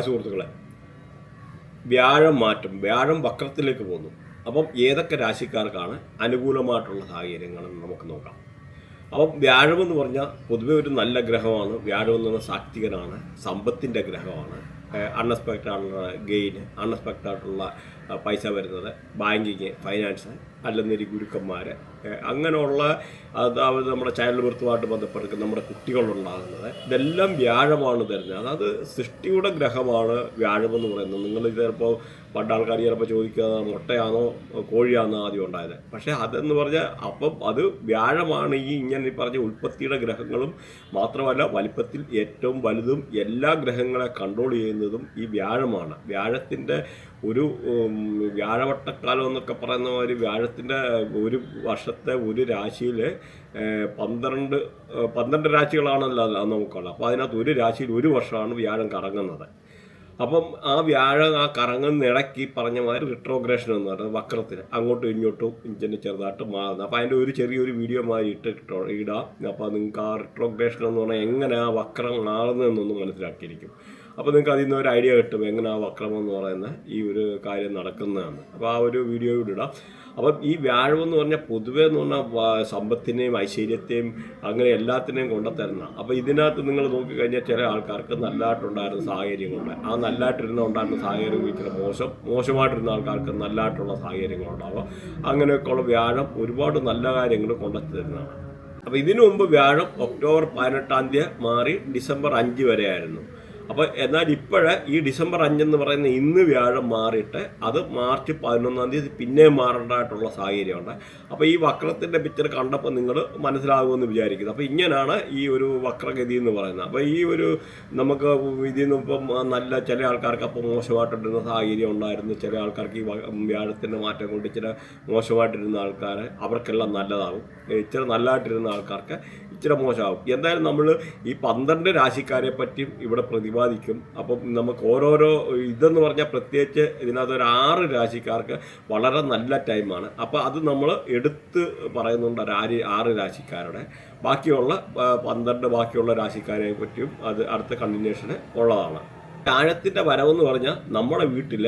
സുഹൃത്തുക്കളെ വ്യാഴം മാറ്റം വ്യാഴം വക്രത്തിലേക്ക് പോകുന്നു. അപ്പം ഏതൊക്കെ രാശിക്കാർക്കാണ് അനുകൂലമായിട്ടുള്ള സാഹചര്യങ്ങളെന്ന് നമുക്ക് നോക്കാം. അപ്പം വ്യാഴം എന്ന് പറഞ്ഞാൽ പൊതുവെ ഒരു നല്ല ഗ്രഹമാണ്. വ്യാഴം എന്ന് പറഞ്ഞാൽ സാക്തികനാണ് സമ്പത്തിന്റെ ഗ്രഹമാണ്. അൺഎക്സ്പെക്റ്റഡ് ആയിട്ടുള്ള ഗെയിൻ അൺഎക്സ്പെക്റ്റഡ് ആയിട്ടുള്ള പൈസ വരുന്നത്. ബാങ്കിങ് ഫൈനാൻസ് അല്ലെന്നൊരു ഗുരുക്കന്മാർ അങ്ങനെയുള്ള അതായത് നമ്മുടെ ചൈൽഡ് ബർത്തുമായിട്ട് ബന്ധപ്പെട്ട് നമ്മുടെ കുട്ടികളുണ്ടാകുന്നത് ഇതെല്ലാം വ്യാഴമാണ് തരുന്നത്. അതായത് സൃഷ്ടിയുടെ ഗ്രഹമാണ് വ്യാഴം എന്ന് പറയുന്നത്. നിങ്ങൾ ചിലപ്പോൾ പണ്ട് ആൾക്കാർ ചിലപ്പോൾ ചോദിക്കുക മുട്ടയാണോ കോഴിയാണോ ആദ്യം ഉണ്ടായത്? പക്ഷേ അതെന്ന് പറഞ്ഞാൽ അപ്പം അത് വ്യാഴമാണ്. ഈ ഇങ്ങനെ പറഞ്ഞ ഉൽപ്പത്തിയുടെ ഗ്രഹങ്ങളും മാത്രമല്ല വലിപ്പത്തിൽ ഏറ്റവും വലുതും എല്ലാ ഗ്രഹങ്ങളെ കൺട്രോൾ ചെയ്യുന്നതും ഈ വ്യാഴമാണ്. വ്യാഴത്തിന്റെ ഒരു വ്യാഴവട്ടക്കാലം എന്നൊക്കെ പറയുന്ന മാതിരി വ്യാഴത്തിന്റെ ഒരു വർഷത്തെ ഒരു രാശിയിൽ പന്ത്രണ്ട് പന്ത്രണ്ട് രാശികളാണല്ലോ നമുക്കുള്ളത് അപ്പോൾ അതിനകത്ത് ഒരു രാശിയിൽ ഒരു വർഷമാണ് വ്യാഴം കറങ്ങുന്നത്. അപ്പം ആ വ്യാഴം ആ കറങ്ങുന്ന ഇടയ്ക്ക് ഈ പറഞ്ഞ മാതിരി റിട്രോഗ്രേഷൻ എന്ന് പറയുന്നത് വക്രത്തിൽ അങ്ങോട്ടും ഇങ്ങോട്ടും ഇഞ്ചിന് ചെറുതായിട്ട് മാറുന്നത്. അപ്പോൾ അതിന്റെ ഒരു ചെറിയൊരു വീഡിയോ മാതിരി ഇട്ട് ഇട്ടോ ഇടാം. അപ്പോൾ നിങ്ങൾക്ക് ആ റിട്രോഗ്രേഷൻ എന്ന് പറഞ്ഞാൽ എങ്ങനെ ആ വക്രം മാറുന്നതെന്നൊന്ന് മനസ്സിലാക്കിയിരിക്കും. അപ്പോൾ നിങ്ങൾക്ക് അതിൽ നിന്ന് ഒരു ഐഡിയ കിട്ടും എങ്ങനെ ആ വക്രം എന്ന് പറയുന്ന ഈ ഒരു കാര്യം നടക്കുന്നതാണ് അപ്പോൾ ആ ഒരു വീഡിയോ കൂടി ഇടാം. അപ്പം ഈ വ്യാഴം എന്ന് പറഞ്ഞാൽ പൊതുവേ എന്ന് പറഞ്ഞാൽ സമ്പത്തിനെയും ഐശ്വര്യത്തെയും അങ്ങനെ എല്ലാത്തിനെയും കൊണ്ടുത്തരുന്ന. അപ്പോൾ ഇതിനകത്ത് നിങ്ങൾ നോക്കിക്കഴിഞ്ഞാൽ ചില ആൾക്കാർക്ക് നല്ലതായിട്ടുണ്ടായിരുന്ന സാഹചര്യങ്ങളുണ്ട്. ആ നല്ലതായിട്ടിരുന്ന ഉണ്ടായിരുന്ന സാഹചര്യം ഉപയോഗിക്കുന്ന മോശം. മോശമായിട്ടിരുന്ന ആൾക്കാർക്ക് നല്ലതായിട്ടുള്ള സാഹചര്യങ്ങളുണ്ടാവുക അങ്ങനെയൊക്കെയുള്ള വ്യാഴം ഒരുപാട് നല്ല കാര്യങ്ങൾ കൊണ്ടുത്തരുന്നതാണ്. അപ്പോൾ ഇതിനു മുമ്പ് വ്യാഴം ഒക്ടോബർ പതിനെട്ടാം തീയതി മാറി ഡിസംബർ അഞ്ച് വരെ ആയിരുന്നു അപ്പോൾ എന്നാൽ ഇപ്പോഴ് ഈ ഡിസംബർ അഞ്ചെന്ന് പറയുന്ന ഇന്ന് വ്യാഴം മാറിയിട്ട് അത് മാർച്ച് പതിനൊന്നാം തീയതി പിന്നെ മാറേണ്ടതായിട്ടുള്ള സാഹചര്യമുണ്ട്. അപ്പോൾ ഈ വക്രത്തിന്റെ പിക്ചർ കണ്ടപ്പോൾ നിങ്ങൾ മനസ്സിലാകുമെന്ന് വിചാരിക്കുന്നു. അപ്പോൾ ഇങ്ങനെയാണ് ഈ ഒരു വക്രഗതി എന്ന് പറയുന്നത്. അപ്പോൾ ഈ ഒരു നമുക്ക് ഇതിൽ നിന്ന് ഇപ്പം നല്ല ചില ആൾക്കാർക്ക് അപ്പോൾ മോശമായിട്ടിരുന്ന സാഹചര്യം ഉണ്ടായിരുന്നു. ചില ആൾക്കാർക്ക് ഈ വ്യാഴത്തിന്റെ മാറ്റം കൊണ്ട് ചില മോശമായിട്ടിരുന്ന ആൾക്കാർ അവർക്കെല്ലാം നല്ലതാകും. ഇച്ചിരി നല്ലതായിട്ടിരുന്ന ആൾക്കാർക്ക് ഇച്ചിരി മോശമാകും എന്തായാലും നമ്മൾ ഈ പന്ത്രണ്ട് രാശിക്കാരെ പറ്റിയും ഇവിടെ പ്രതിപാദിക്കും. അപ്പം നമുക്ക് ഓരോരോ ഇതെന്ന് പറഞ്ഞാൽ പ്രത്യേകിച്ച് ഇതിനകത്ത് ഒരു ആറ് രാശിക്കാർക്ക് വളരെ നല്ല ടൈമാണ്. അപ്പോൾ അത് നമ്മൾ എടുത്ത് പറയുന്നുണ്ട് ഒരു ആറ് രാശിക്കാരുടെ. ബാക്കിയുള്ള പന്ത്രണ്ട് ബാക്കിയുള്ള രാശിക്കാരെ പറ്റിയും അത് അടുത്ത കണ്ടിന്യൂഷന് ഉള്ളതാണ്. വ്യാഴത്തിന്റെ വരവെന്ന് പറഞ്ഞാൽ നമ്മുടെ വീട്ടിൽ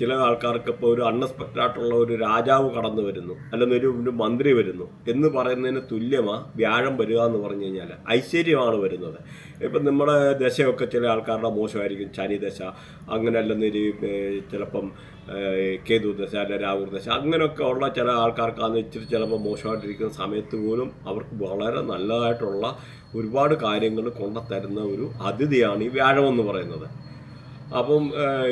ചില ആൾക്കാർക്ക് ഇപ്പോൾ ഒരു അൺഎക്സ്പെക്റ്റഡ് ആയിട്ടുള്ള ഒരു രാജാവ് കടന്നു വരുന്നു അല്ലെങ്കിൽ ഒരു മന്ത്രി വരുന്നു എന്ന് പറയുന്നതിന് തുല്യമാണ് വ്യാഴം വരിക എന്ന് പറഞ്ഞു കഴിഞ്ഞാൽ ഐശ്വര്യമാണ് വരുന്നത്. ഇപ്പം നമ്മുടെ ദശയൊക്കെ ചില ആൾക്കാരുടെ മോശമായിരിക്കും ശനി ദശ അങ്ങനെ അല്ലെന്നൊരു ചിലപ്പം ഏഹ്, കേതു ദശ അല്ല അങ്ങനെയൊക്കെ ഉള്ള ചില ആൾക്കാർക്കാന്ന് ഇച്ചിരി ചിലപ്പോൾ മോശമായിട്ടിരിക്കുന്ന സമയത്ത് പോലും അവർക്ക് വളരെ നല്ലതായിട്ടുള്ള ഒരുപാട് കാര്യങ്ങൾ കൊണ്ടുത്തരുന്ന ഒരു അതിഥിയാണ് ഈ വ്യാഴം എന്ന് പറയുന്നത്. അപ്പം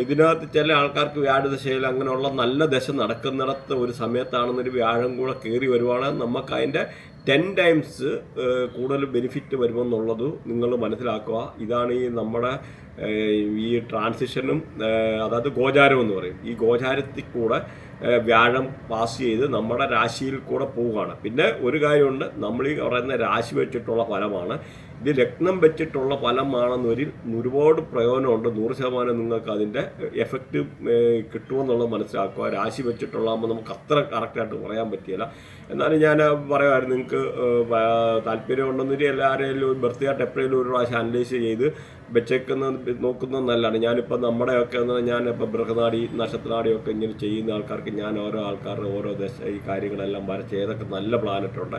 ഇതിനകത്ത് ചില ആൾക്കാർക്ക് വ്യാഴദശയിൽ അങ്ങനെയുള്ള നല്ല ദശ നടക്കുന്നിടത്ത് ഒരു സമയത്താണെന്നൊരു വ്യാഴം കൂടെ കയറി വരുവാണെങ്കിൽ നമുക്ക് അതിന്റെ ടെൻ ടൈംസ് കൂടുതൽ ബെനിഫിറ്റ് വരുമെന്നുള്ളത് നിങ്ങൾ മനസ്സിലാക്കുക. ഇതാണ് ഈ നമ്മുടെ ഈ ട്രാൻസിഷനും അതായത് ഗോചാരം എന്ന് പറയും. ഈ ഗോചാരത്തിൽ കൂടെ വ്യാഴം പാസ് ചെയ്ത് നമ്മുടെ രാശിയിൽ കൂടെ പോവുകയാണ്. പിന്നെ ഒരു കാര്യമുണ്ട് നമ്മൾ ഈ പറയുന്ന രാശി വെച്ചിട്ടുള്ള ഫലമാണ് ഇത് ലഗ്നം വെച്ചിട്ടുള്ള ഫലമാണെന്നൊരിൽ ഒരുപാട് പ്രയോജനമുണ്ട്. നൂറ് ശതമാനം നിങ്ങൾക്ക് അതിന്റെ എഫക്റ്റ് കിട്ടുമെന്നുള്ളത് മനസ്സിലാക്കുക. രാശി വെച്ചിട്ടുള്ളതാകുമ്പോൾ നമുക്ക് അത്ര കറക്റ്റായിട്ട് പറയാൻ പറ്റിയില്ല എന്നാലും ഞാൻ പറയുമായിരുന്നു നിങ്ങൾക്ക് താല്പര്യമുണ്ടെന്നൊരു എല്ലാവരെയും ബർത്ത് ആയിട്ട് എപ്പോഴേലും ഒരു പ്രാവശ്യം അനലൈസ് ചെയ്ത് വെച്ചേക്കുന്ന നോക്കുന്നത് നല്ലതാണ്. ഞാനിപ്പോൾ നമ്മുടെയൊക്കെ എന്ന് ഞാനിപ്പോൾ ബൃഹനാടി നക്ഷത്രനാടിയൊക്കെ ഇങ്ങനെ ചെയ്യുന്ന ആൾക്കാർക്ക് ഞാൻ ഓരോ ആൾക്കാരുടെ ഓരോ ദശ ഈ കാര്യങ്ങളെല്ലാം വരച്ച് ഏതൊക്കെ നല്ല പ്ലാനറ്റുണ്ട്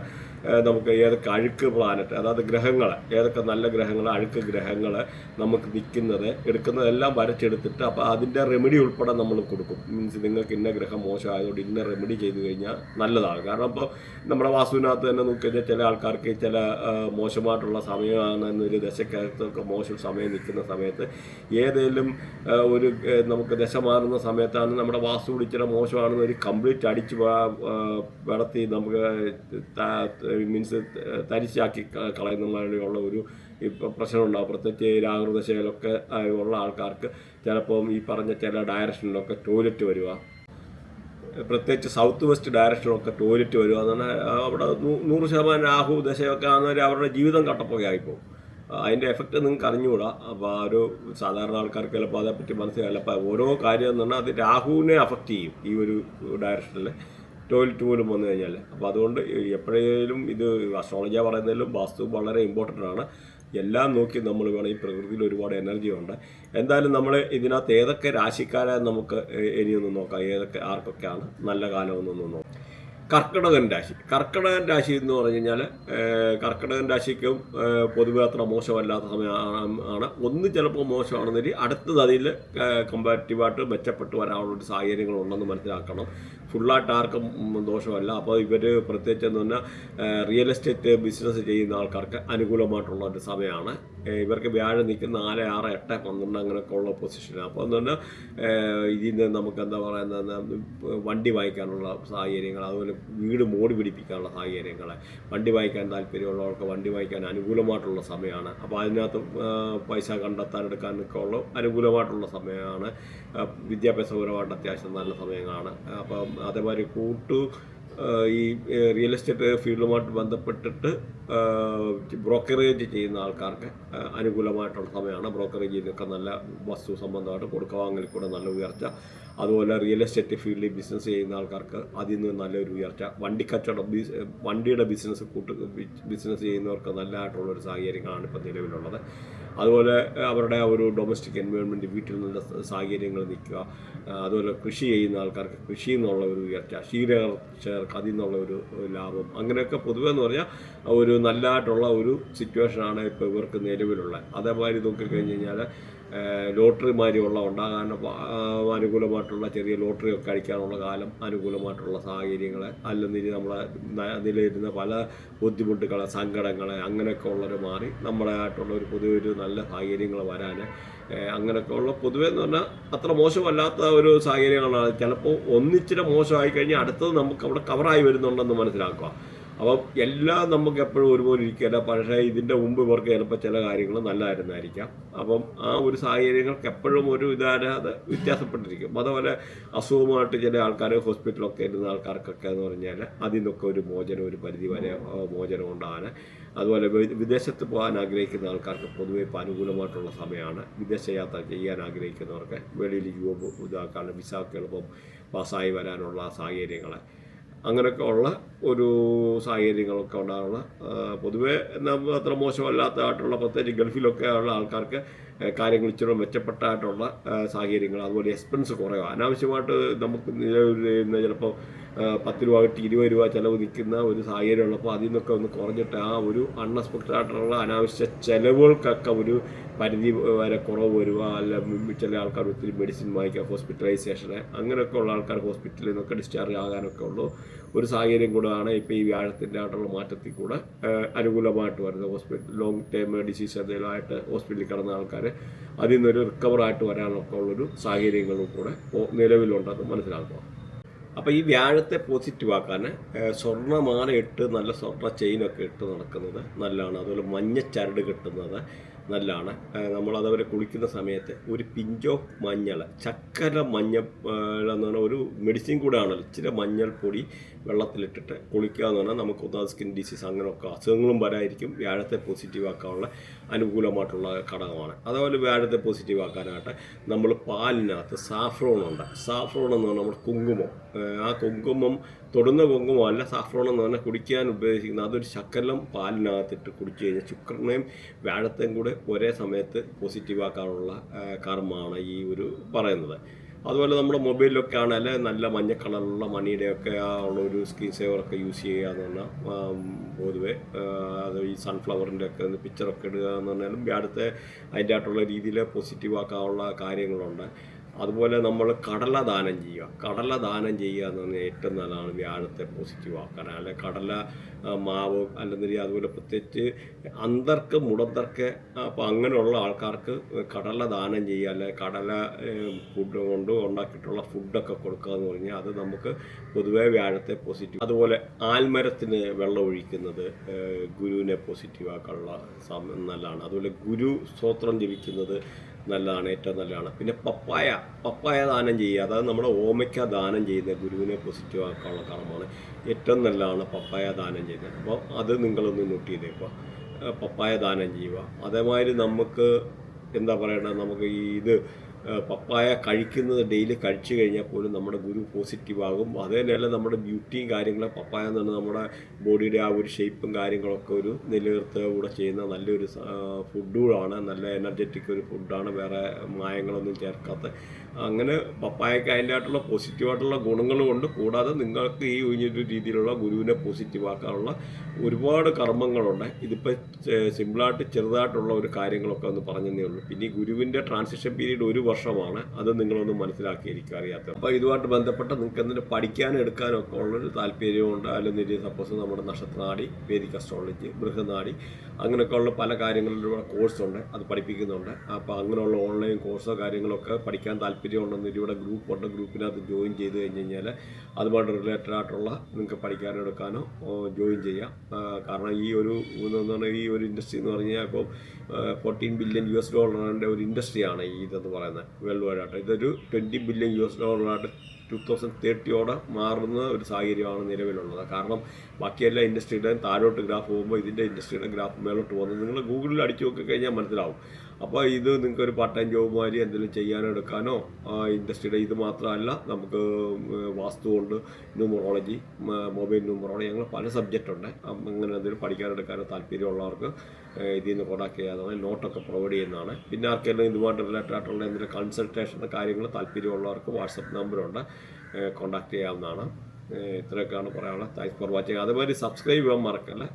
നമുക്ക് ഏതൊക്കെ അഴുക്ക് പ്ലാനറ്റ് അതായത് ഗ്രഹങ്ങൾ ഏതൊക്കെ നല്ല ഗ്രഹങ്ങൾ അഴുക്ക് ഗ്രഹങ്ങൾ നമുക്ക് നിൽക്കുന്നത് എടുക്കുന്നതെല്ലാം വരച്ചെടുത്തിട്ട് അപ്പോൾ അതിന്റെ റെമഡി ഉൾപ്പെടെ നമ്മൾ കൊടുക്കും. മീൻസ് നിങ്ങൾക്ക് ഇന്ന ഗ്രഹം മോശമായതുകൊണ്ട് ഇന്ന റെമഡി ചെയ്ത് കഴിഞ്ഞാൽ നല്ലതാണ്. കാരണം ഇപ്പോൾ നമ്മുടെ വാസുവിനകത്ത് തന്നെ നോക്കി കഴിഞ്ഞാൽ ചില ആൾക്കാർക്ക് ചില മോശമായിട്ടുള്ള സമയമാണ് എന്നൊരു ദശക്കകത്തൊക്കെ മോശം സമയം നിൽക്കുന്ന സമയത്ത് ഏതെങ്കിലും ഒരു നമുക്ക് ദശ മാറുന്ന സമയത്താണ് നമ്മുടെ വാസ്തു ഇച്ചിരി മോശമാണെന്ന് ഒരു കംപ്ലീറ്റ് അടിച്ച് വളർത്തി നമുക്ക് മീൻസ് തരിശാക്കി കളയുന്നതിനുള്ള ഒരു ഇപ്പം പ്രശ്നമുണ്ടാകും പ്രത്യേകിച്ച് രാഹുദശയിലൊക്കെ ഉള്ള ആൾക്കാർക്ക് ചിലപ്പം ഈ പറഞ്ഞ ചില ഡയറക്ഷനിലൊക്കെ ടോയ്ലറ്റ് വരിക. പ്രത്യേകിച്ച് സൗത്ത് വെസ്റ്റ് ഡയറക്ഷനിലൊക്കെ ടോയ്ലറ്റ് വരിക. എന്ന് അവിടെ നൂറ് ശതമാനം രാഹു ദശയൊക്കെ ആണെങ്കിൽ അവരുടെ ജീവിതം കട്ടപ്പുകയായിപ്പോവും അതിന്റെ എഫക്റ്റ് നിങ്ങൾക്ക് അറിഞ്ഞുകൂടാ. അപ്പോൾ ആ ഒരു സാധാരണ ആൾക്കാർക്ക് ചിലപ്പോൾ അതേപ്പറ്റി മനസ്സിലാവില്ല. അപ്പോൾ ഓരോ കാര്യം എന്ന് പറഞ്ഞാൽ അത് രാഹുവിനെ അഫക്റ്റ് ചെയ്യും ഈ ഒരു ഡയറക്ഷനിൽ ടോയ്ലറ്റ് പോലും വന്നു കഴിഞ്ഞാൽ അപ്പോൾ അതുകൊണ്ട് എപ്പോഴേലും ഇത് അസ്ട്രോളജി പറയുന്നതിലും വാസ്തു വളരെ ഇമ്പോർട്ടന്റ് ആണ്. എല്ലാം നോക്കി നമ്മൾ വേണം ഈ പ്രകൃതിയിൽ ഒരുപാട് എനർജി ഉണ്ട്. എന്തായാലും നമ്മൾ ഇതിനകത്ത് ഏതൊക്കെ രാശിക്കാരെ നമുക്ക് ഇനിയൊന്ന് നോക്കാം. ഏതൊക്കെ ആർക്കൊക്കെയാണ് നല്ല കാലമെന്നൊന്ന് നോക്കാം. കർക്കിടകൻ രാശി. കർക്കിടകൻ രാശി എന്ന് പറഞ്ഞു കഴിഞ്ഞാൽ കർക്കിടകൻ രാശിക്കും പൊതുവെ അത്ര മോശമല്ലാത്ത സമയമാണ് ഒന്ന് ചിലപ്പോൾ മോശമാണെന്നില്ല അടുത്തത് അതിൽ കമ്പാരിറ്റീവായിട്ട് മെച്ചപ്പെട്ട് വരാനുള്ള സാഹചര്യങ്ങളുണ്ടെന്ന് മനസ്സിലാക്കണം. ഫുള്ളായിട്ട് ആർക്കും ദോഷമല്ല. അപ്പോൾ ഇവർ പ്രത്യേകിച്ച് എന്ന് പറഞ്ഞാൽ റിയൽ എസ്റ്റേറ്റ് ബിസിനസ് ചെയ്യുന്ന ആൾക്കാർക്ക് അനുകൂലമായിട്ടുള്ള ഒരു സമയമാണ്. ഇവർക്ക് വ്യാഴം നിൽക്കുന്ന നാല് ആറ് എട്ട് പന്ത്രണ്ട് അങ്ങനെയൊക്കെ ഉള്ള പൊസിഷനാണ്. അപ്പോൾ എന്ന് പറഞ്ഞാൽ ഇതിൽ നിന്ന് നമുക്ക് എന്താ പറയുന്നത് വണ്ടി വായിക്കാനുള്ള സാഹചര്യങ്ങൾ അതുപോലെ വീട് മോടി പിടിപ്പിക്കാനുള്ള സാഹചര്യങ്ങൾ വണ്ടി വായിക്കാൻ താല്പര്യമുള്ളവർക്ക് വണ്ടി വായിക്കാൻ അനുകൂലമായിട്ടുള്ള സമയമാണ്. അപ്പോൾ അതിനകത്ത് പൈസ കണ്ടെത്താൻ എടുക്കാനൊക്കെ ഉള്ള അനുകൂലമായിട്ടുള്ള സമയമാണ്. വിദ്യാഭ്യാസപരമായിട്ട് അത്യാവശ്യം നല്ല സമയങ്ങളാണ്. അപ്പം അതേമാതിരി കൂട്ടു ഈ റിയൽ എസ്റ്റേറ്റ് ഫീൽഡുമായിട്ട് ബന്ധപ്പെട്ടിട്ട് ബ്രോക്കറേജ് ചെയ്യുന്ന ആൾക്കാർക്ക് അനുകൂലമായിട്ടുള്ള സമയമാണ്. ബ്രോക്കറേജ് ചെയ്തൊക്കെ നല്ല വസ്തു സംബന്ധമായിട്ട് കൊടുക്ക വാങ്ങലിൽ കൂടെ നല്ല ഉയർച്ച. അതുപോലെ റിയൽ എസ്റ്റേറ്റ് ഫീൽഡിൽ ബിസിനസ് ചെയ്യുന്ന ആൾക്കാർക്ക് അതിൽ നിന്ന് നല്ലൊരു ഉയർച്ച. വണ്ടി കച്ചവടം വണ്ടിയുടെ ബിസിനസ് കൂട്ട് ബിസിനസ് ചെയ്യുന്നവർക്ക് നല്ലതായിട്ടുള്ള ഒരു സാഹചര്യങ്ങളാണ് ഇപ്പോൾ നിലവിലുള്ളത്. അതുപോലെ അവരുടെ ഒരു ഡൊമസ്റ്റിക് എൻവയോൺമെന്റ് വീട്ടിൽ നിന്ന് സാഹചര്യങ്ങൾ നിൽക്കുക അതുപോലെ കൃഷി ചെയ്യുന്ന ആൾക്കാർക്ക് കൃഷിയിൽ നിന്നുള്ള ഒരു ഉയർച്ച ക്ഷീരകർഷകർക്ക് അതിൽ നിന്നുള്ള ഒരു ലാഭം അങ്ങനെയൊക്കെ പൊതുവെ എന്ന് പറഞ്ഞാൽ ഒരു നല്ലതായിട്ടുള്ള ഒരു സിറ്റുവേഷനാണ് ഇപ്പോൾ ഇവർക്ക് നിലവിലുള്ളത്. അതേമാതിരി നോക്കിക്കഴിഞ്ഞ് കഴിഞ്ഞാൽ ലോട്ടറി ഉള്ള ഉണ്ടാകാൻ അനുകൂലമായിട്ടുള്ള ചെറിയ ലോട്ടറി ഒക്കെ അടിക്കാനുള്ള കാലം അനുകൂലമായിട്ടുള്ള സാഹചര്യങ്ങൾ ഇനി നമ്മളെ നിലയിരുന്ന പല ബുദ്ധിമുട്ടുകൾ സങ്കടങ്ങൾ അങ്ങനെയൊക്കെ ഉള്ളവർ മാറി നമ്മളായിട്ടുള്ള ഒരു പൊതുവെ ഒരു നല്ല സാഹചര്യങ്ങൾ വരാൻ അങ്ങനെയൊക്കെ ഉള്ള പൊതുവെ എന്ന് പറഞ്ഞാൽ അത്ര മോശമല്ലാത്ത ഒരു സാഹചര്യങ്ങളാണ്. ചിലപ്പോൾ ഒന്നിച്ചിരി മോശമായി കഴിഞ്ഞാൽ അടുത്തത് നമുക്ക് അവിടെ കവറായി വരുന്നുണ്ടെന്ന് മനസ്സിലാക്കുക. അപ്പം എല്ലാം നമുക്ക് എപ്പോഴും ഒരുപോലെ ഇരിക്കില്ല പക്ഷേ ഇതിന്റെ മുമ്പ് ഇവർക്ക് ചിലപ്പോൾ ചില കാര്യങ്ങൾ നല്ലതായിരുന്നായിരിക്കാം. അപ്പം ആ ഒരു സാഹചര്യങ്ങൾക്ക് എപ്പോഴും ഒരു ഇതാരാതെ വ്യത്യാസപ്പെട്ടിരിക്കും. അതുപോലെ അസുഖമായിട്ട് ചില ആൾക്കാർ ഹോസ്പിറ്റലൊക്കെ ഇരുന്ന ആൾക്കാർക്കൊക്കെ എന്ന് പറഞ്ഞാൽ അതിൽ നിന്നൊക്കെ ഒരു മോചനം ഒരു പരിധി വരെ മോചനം ഉണ്ടാകാൻ. അതുപോലെ വിദേശത്ത് പോകാൻ ആഗ്രഹിക്കുന്ന ആൾക്കാർക്ക് പൊതുവെ ഇപ്പോൾ അനുകൂലമായിട്ടുള്ള സമയമാണ്. വിദേശ യാത്ര ചെയ്യാൻ ആഗ്രഹിക്കുന്നവർക്ക് വെളിയിൽ യുവ ഇതാക്കാനുള്ള വിസക്ക് എളുപ്പം പാസ്സായി വരാനുള്ള സാഹചര്യങ്ങൾ അങ്ങനെയൊക്കെ ഉള്ള ഒരു സാഹചര്യങ്ങളൊക്കെ ഉണ്ടാകുള്ള ആ, പൊതുവേ നമ്മൾ അത്ര മോശമല്ലാത്തതായിട്ടുള്ള പ്രത്യേകിച്ച് ഗൾഫിലൊക്കെ ഉള്ള ആൾക്കാർക്ക് കാര്യങ്ങൾ ഇച്ചിരി മെച്ചപ്പെട്ടായിട്ടുള്ള സാഹചര്യങ്ങൾ. അതുപോലെ എക്സ്പെൻസ് കുറയുക അനാവശ്യമായിട്ട് നമുക്ക് നിലവിൽ ചിലപ്പോൾ പത്ത് രൂപ കിട്ടി ഇരുപത് രൂപ ചിലവ് നിൽക്കുന്ന ഒരു സാഹചര്യം ഉള്ളപ്പോൾ അതിൽ നിന്നൊക്കെ ഒന്ന് കുറഞ്ഞിട്ട് ആ ഒരു അൺഎക്സ്പെക്റ്റഡ് ആയിട്ടുള്ള അനാവശ്യ ചിലവുകൾക്കൊക്കെ ഒരു പരിധി വരെ കുറവ് വരിക അല്ല ചില ആൾക്കാർ ഒത്തിരി മെഡിസിൻ വാങ്ങിക്കുക ഹോസ്പിറ്റലൈസേഷന് അങ്ങനെയൊക്കെ ഉള്ള ആൾക്കാർ ഹോസ്പിറ്റലിൽ നിന്നൊക്കെ ഡിസ്ചാർജ് ആകാനൊക്കെ ഉള്ളൂ. ഒരു സാഹചര്യം കൂടെയാണ് ഇപ്പോൾ ഈ വ്യാഴത്തിന്റെ ആയിട്ടുള്ള മാറ്റത്തിൽ കൂടെ അനുകൂലമായിട്ട് വരുന്നത്. ഹോസ്പിറ്റൽ ലോങ് ടേം ഡിസീസ് എന്തെങ്കിലുമായിട്ട് ഹോസ്പിറ്റലിൽ കിടന്ന ആൾക്കാർ അതിൽ നിന്നൊരു റിക്കവറായിട്ട് വരാനൊക്കെ ഉള്ളൊരു സാഹചര്യങ്ങളും കൂടെ നിലവിലുണ്ട് നിലവിലുണ്ടെന്ന് മനസ്സിലാക്കുക. അപ്പോൾ ഈ വ്യാഴത്തെ പോസിറ്റീവ് ആക്കാൻ സ്വർണമാല ഇട്ട് നല്ല സ്വർണ ചെയിനൊക്കെ ഇട്ട് നടക്കുന്നത് നല്ലതാണ്. അതുപോലെ മഞ്ഞ ചരട് കെട്ടുന്നത് നല്ലതാണ് നമ്മൾ അവർ കുളിക്കുന്ന സമയത്ത് ഒരു പിഞ്ചോ മഞ്ഞൾ ചക്കര മഞ്ഞ എന്ന് പറഞ്ഞാൽ ഒരു മെഡിസിൻ കൂടെ ആണല്ലോ ഇച്ചിരി മഞ്ഞൾപ്പൊടി വെള്ളത്തിലിട്ടിട്ട് കുളിക്കുക എന്ന് പറഞ്ഞാൽ നമുക്ക് ഒന്നാമത് സ്കിൻ ഡിസീസ് അങ്ങനെയൊക്കെ അസുഖങ്ങളും വരായിരിക്കും വ്യാഴത്തെ പോസിറ്റീവ് ആക്കാനുള്ള അനുകൂലമായിട്ടുള്ള ഘടകമാണ്. അതുപോലെ വ്യാഴത്തെ പോസിറ്റീവ് ആക്കാനായിട്ട് നമ്മൾ പാലിനകത്ത് സാഫ്രോൺ ഉണ്ട്. സാഫ്രോൺ എന്ന് പറഞ്ഞാൽ നമ്മുടെ കുങ്കുമം. ആ കുങ്കുമം തൊടുന്ന കുങ്കുമം അല്ല സാഫ്രോൺ എന്ന് പറഞ്ഞാൽ കുടിക്കാൻ ഉപയോഗിക്കുന്ന അതൊരു ശക്കലം പാലിനകത്തിട്ട് കുടിച്ചു കഴിഞ്ഞാൽ ശുക്രനെയും വ്യാഴത്തെയും കൂടെ ഒരേ സമയത്ത് പോസിറ്റീവ് ആക്കാനുള്ള കർമ്മമാണ് ഈ ഒരു പറയുന്നത്. അതുപോലെ നമ്മുടെ മൊബൈലിലൊക്കെ ആണെങ്കിൽ നല്ല മഞ്ഞ മണിയുടെ ഒക്കെ ആ ഒരു സ്ക്രീൻ സേവറൊക്കെ യൂസ് ചെയ്യുക എന്ന് പറഞ്ഞാൽ പൊതുവേ അത് ഈ സൺഫ്ലവറിന്റെ ഒക്കെ പിക്ചറൊക്കെ ഇടുക എന്ന് പറഞ്ഞാലും അടുത്ത അതിന്റെ ആയിട്ടുള്ള രീതിയിൽ പോസിറ്റീവ് ആക്കാനുള്ള കാര്യങ്ങളുണ്ട്. അതുപോലെ നമ്മൾ കടല ദാനം ചെയ്യുക. കടല ദാനം ചെയ്യുക എന്ന് പറഞ്ഞാൽ ഏറ്റവും നല്ലതാണ് വ്യാഴത്തെ പോസിറ്റീവ് ആക്കാൻ അല്ലെ കടല മാവ് അല്ലെങ്കിൽ അതുപോലെ പ്രത്യേകിച്ച് അന്തർക്ക് മുടന്തർക്ക് അപ്പോൾ അങ്ങനെയുള്ള ആൾക്കാർക്ക് കടല ദാനം ചെയ്യുക. അല്ലെ കടല ഫുഡ് കൊണ്ട് ഉണ്ടാക്കിയിട്ടുള്ള ഫുഡൊക്കെ കൊടുക്കുക എന്ന് പറഞ്ഞാൽ അത് നമുക്ക് പൊതുവേ വ്യാഴത്തെ പോസിറ്റീവ് അതുപോലെ ആൽമരത്തിന് വെള്ളം ഒഴിക്കുന്നത് ഗുരുവിനെ പോസിറ്റീവ് ആക്കാനുള്ള നല്ലതാണ്. അതുപോലെ ഗുരു സ്തോത്രം ജപിക്കുന്നത് നല്ലതാണ് ഏറ്റവും നല്ലതാണ്. പിന്നെ പപ്പായ പപ്പായ ദാനം ചെയ്യുക. അതായത് നമ്മുടെ ഓമയ്ക്ക ദാനം ചെയ്യുന്ന ഗുരുവിനെ പോസിറ്റീവ് ആക്കാനുള്ള കർമ്മമാണ്. ഏറ്റവും നല്ലതാണ് പപ്പായ ദാനം ചെയ്യുന്നത് അപ്പോൾ അത് നിങ്ങളൊന്ന് നോട്ട് ചെയ്തേക്കുക പപ്പായ ദാനം ചെയ്യുക. അതേമാതിരി നമുക്ക് എന്താ പറയണ്ടത് നമുക്ക് ഈ ഇത് പപ്പായ കഴിക്കുന്നത് ഡെയിലി കഴിച്ചു കഴിഞ്ഞാൽ പോലും നമ്മുടെ ഗുരു പോസിറ്റീവ് ആകും. അതേപോലെ നമ്മുടെ ബ്യൂട്ടിയും കാര്യങ്ങളും പപ്പായ എന്ന് പറഞ്ഞാൽ നമ്മുടെ ബോഡിയുടെ ആ ഒരു ഷേപ്പും കാര്യങ്ങളൊക്കെ ഒരു നിലനിർത്തുക കൂടെ ചെയ്യുന്ന നല്ലൊരു ഫുഡുകളാണ് നല്ല എനർജറ്റിക് ഒരു ഫുഡാണ് വേറെ മായങ്ങളൊന്നും ചേർക്കാത്ത. അങ്ങനെ പപ്പായക്ക് അതിന്റെ ആയിട്ടുള്ള പോസിറ്റീവായിട്ടുള്ള ഗുണങ്ങളും ഉണ്ട് കൂടാതെ നിങ്ങൾക്ക് ഈ ഒരു രീതിയിലുള്ള ഗുരുവിനെ പോസിറ്റീവ് ആക്കാനുള്ള ഒരുപാട് കർമ്മങ്ങളുണ്ട്. ഇതിപ്പോൾ സിമ്പിളായിട്ട് ചെറുതായിട്ടുള്ള ഒരു കാര്യങ്ങളൊക്കെ ഒന്ന് പറഞ്ഞതേ ഉള്ളൂ. പിന്നെ ഗുരുവിന്റെ ട്രാൻസിഷൻ പീരീഡ് ഒരു വർഷമാണ്. അത് നിങ്ങളൊന്നും മനസ്സിലാക്കിയിരിക്കും അറിയാത്തത്. അപ്പോൾ ഇതുമായിട്ട് ബന്ധപ്പെട്ട് നിങ്ങൾക്ക് എന്തിനു പഠിക്കാനും എടുക്കാനും ഒക്കെ ഉള്ളൊരു താല്പര്യമുണ്ട് അല്ലെങ്കിൽ സപ്പോസ് നമ്മുടെ നക്ഷത്രനാടി വേദിക് അസ്ട്രോളജി ബൃഹനാടി അങ്ങനെയൊക്കെയുള്ള പല കാര്യങ്ങളിലൂടെ കോഴ്സുണ്ട് അത് പഠിപ്പിക്കുന്നുണ്ട്. അപ്പോൾ അങ്ങനെയുള്ള ഓൺലൈൻ കോഴ്സോ കാര്യങ്ങളൊക്കെ പഠിക്കാൻ താല്പര്യമുണ്ടെന്ന് ഇവിടെ ഗ്രൂപ്പുണ്ട് ഗ്രൂപ്പിനകത്ത് ജോയിൻ ചെയ്ത് കഴിഞ്ഞ് കഴിഞ്ഞാൽ അതുമായിട്ട് റിലേറ്റഡ് ആയിട്ടുള്ള നിങ്ങൾക്ക് പഠിക്കാനോ എടുക്കാനോ ജോയിൻ ചെയ്യാം. കാരണം ഈ ഒരു ഈ ഒരു ഇൻഡസ്ട്രി എന്ന് പറഞ്ഞാൽ ഇപ്പോൾ ഫോർട്ടീൻ ബില്യൺ യു എസ് ഡോളറിന്റെ ഒരു ഇൻഡസ്ട്രിയാണ് ഈ ഇതെന്ന് പറയുന്നത്. വേൾഡ് വൈഡ് ആയിട്ട് ഇതൊരു ട്വന്റി ബില്യൺ യു എസ് ഡോളറായിട്ട് ടു തൗസൻഡ് തേർട്ടിയോടെ മാറുന്ന ഒരു സാഹചര്യമാണ് നിലവിലുള്ളത്. കാരണം ബാക്കി എല്ലാ ഇൻഡസ്ട്രിയുടെയും താഴോട്ട് ഗ്രാഫ് പോകുമ്പോൾ ഇതിന്റെ ഇൻഡസ്ട്രിയുടെ ഗ്രാഫ് മേലോട്ട് പോകുന്നത്. നിങ്ങൾ ഗൂഗിളിൽ അടിച്ചു നോക്കി കഴിഞ്ഞാൽ മനസ്സിലാവും. അപ്പോൾ ഇത് നിങ്ങൾക്ക് ഒരു പാർട്ട് ടൈം ജോബ് മാതിരി എന്തെങ്കിലും ചെയ്യാനോ എടുക്കാനോ ഇൻഡസ്ട്രിയുടെ ഇത് മാത്രമല്ല നമുക്ക് വാസ്തു കൊണ്ട് ന്യൂമറോളജി മൊബൈൽ ന്യൂമറോളജി അങ്ങനെ പല സബ്ജക്റ്റ് ഉണ്ട്. അങ്ങനെ എന്തെങ്കിലും പഠിക്കാനെടുക്കാനോ താല്പര്യമുള്ളവർക്ക് ഇതിൽ നിന്ന് കോൺടാക്ട് ചെയ്യാതെ നോട്ടൊക്കെ പ്രൊവൈഡ് ചെയ്യുന്നതാണ്. പിന്നെ ആർക്കെല്ലാം ഇതുമായിട്ട് റിലേറ്റഡ് ആയിട്ടുള്ള എന്തെങ്കിലും കൺസൾട്ടേഷൻ കാര്യങ്ങൾ താല്പര്യമുള്ളവർക്ക് വാട്സപ്പ് നമ്പറുണ്ട് കോൺടാക്ട് ചെയ്യാവുന്നതാണ്. ഇത്രയൊക്കെയാണ് പറയാനുള്ളത്. താങ്ക്സ് ഫോർ വാച്ചിങ് അതുപോലെ സബ്സ്ക്രൈബ് ചെയ്യാൻ മറക്കല്ലേ.